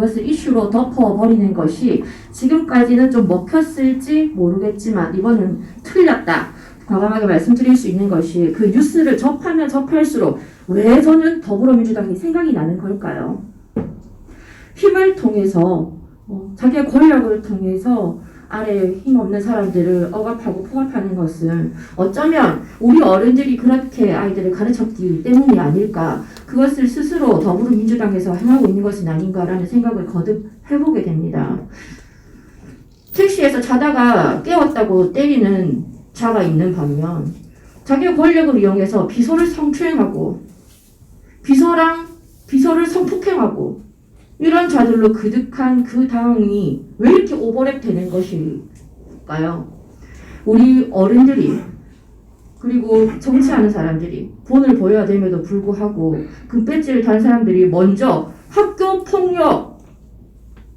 그것을 이슈로 덮어버리는 것이 지금까지는 좀 먹혔을지 모르겠지만 이번은 틀렸다. 과감하게 말씀드릴 수 있는 것이 그 뉴스를 접하면 접할수록 왜 저는 더불어민주당이 생각이 나는 걸까요? 힘을 통해서 어, 자기의 권력을 통해서 아래 힘없는 사람들을 억압하고 포갑하는 것은 어쩌면 우리 어른들이 그렇게 아이들을 가르쳤기 때문이 아닐까 그것을 스스로 더불어민주당에서 행하고 있는 것은 아닌가라는 생각을 거듭 해보게 됩니다. 택시에서 자다가 깨웠다고 때리는 자가 있는 반면 자기의 권력을 이용해서 비서를 성추행하고 비서랑 비서를 성폭행하고 이런 자들로 그득한 그 당이 왜 이렇게 오버랩 되는 것일까요? 우리 어른들이 그리고 정치하는 사람들이 본을 보여야 됨에도 불구하고 그 배지를 단 사람들이 먼저 학교 폭력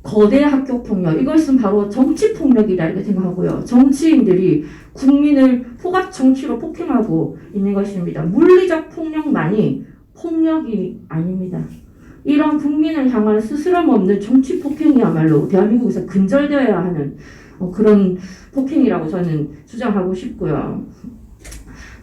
거대 학교 폭력 이것은 바로 정치 폭력이다 이렇게 생각하고요. 정치인들이 국민을 포갑 정치로 폭행하고 있는 것입니다. 물리적 폭력만이 폭력이 아닙니다. 이런 국민을 향한 스스럼 없는 정치 폭행이야말로 대한민국에서 근절되어야 하는 어, 그런 폭행이라고 저는 주장하고 싶고요.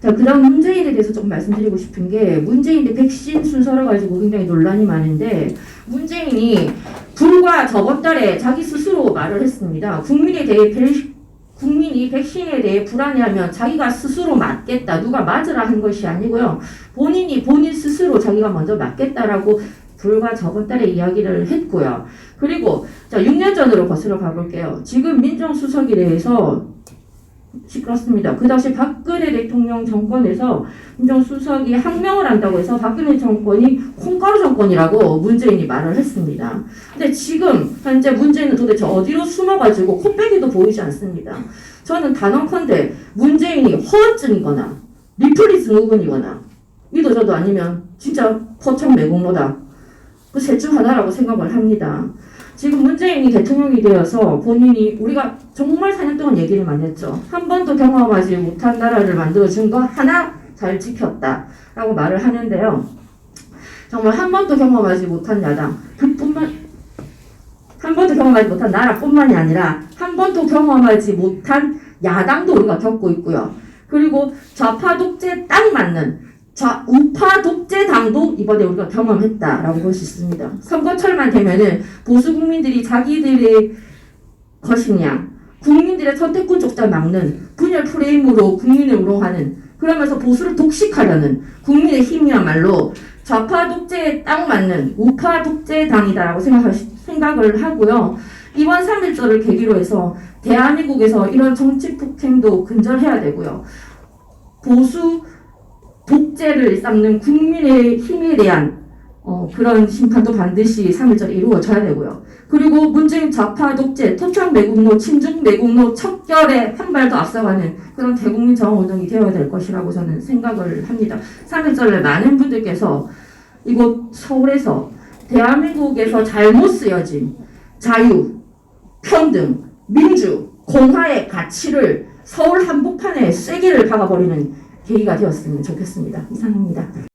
자, 그 다음 문재인에 대해서 조금 말씀드리고 싶은 게, 문재인의 백신 순서를 가지고 굉장히 논란이 많은데, 문재인이 불과 저번 달에 자기 스스로 말을 했습니다. 국민에 대해 백- 국민이 백신에 대해 불안해하면 자기가 스스로 맞겠다. 누가 맞으라 한 것이 아니고요. 본인이 본인 스스로 자기가 먼저 맞겠다라고 불과 저번 달에 이야기를 했고요. 그리고 자 6년 전으로 거슬러 가볼게요. 지금 민정수석에 대해서 시끄럽습니다. 그 당시 박근혜 대통령 정권에서 민정수석이 항명을 한다고 해서 박근혜 정권이 콩가루 정권이라고 문재인이 말을 했습니다. 근데 지금 현재 문재인은 도대체 어디로 숨어가지고 코빼기도 보이지 않습니다. 저는 단언컨대 문재인이 허언증이거나 리플리 증후군이거나 이도 저도 아니면 진짜 포착 매국노다. 그 셋 중 하나라고 생각을 합니다. 지금 문재인이 대통령이 되어서 본인이 우리가 정말 4년 동안 얘기를 많이 했죠. 한 번도 경험하지 못한 나라를 만들어준 거 하나 잘 지켰다 라고 말을 하는데요. 정말 한 번도 경험하지 못한 야당, 그뿐만 한 번도 경험하지 못한 나라뿐만이 아니라 한 번도 경험하지 못한 야당도 우리가 겪고 있고요. 그리고 좌파 독재 딱 맞는 자, 우파 독재 당도 이번에 우리가 경험했다라고 볼수 있습니다. 선거철만 되면은 보수 국민들이 자기들의 것이냐, 국민들의 선택권 족자 막는 분열 프레임으로 국민을 우롱하는 그러면서 보수를 독식하려는 국민의 힘이야말로 좌파 독재에 딱 맞는 우파 독재 당이다라고 생각하, 생각을 하고요. 이번 3.1절을 계기로 해서 대한민국에서 이런 정치 폭행도 근절해야 되고요. 보수 독재를 쌓는 국민의 힘에 대한 어, 그런 심판도 반드시 3.1절에 이루어져야 되고요. 그리고 문재인 좌파 독재, 토착 매국노, 친중 매국노 척결에 한 발 더 앞서가는 그런 대국민 정운동이 되어야 될 것이라고 저는 생각을 합니다. 3.1절에 많은 분들께서 이곳 서울에서 대한민국에서 잘못 쓰여진 자유, 평등, 민주, 공화의 가치를 서울 한복판에 쐐기를 박아버리는 계기가 되었으면 좋겠습니다. 이상입니다.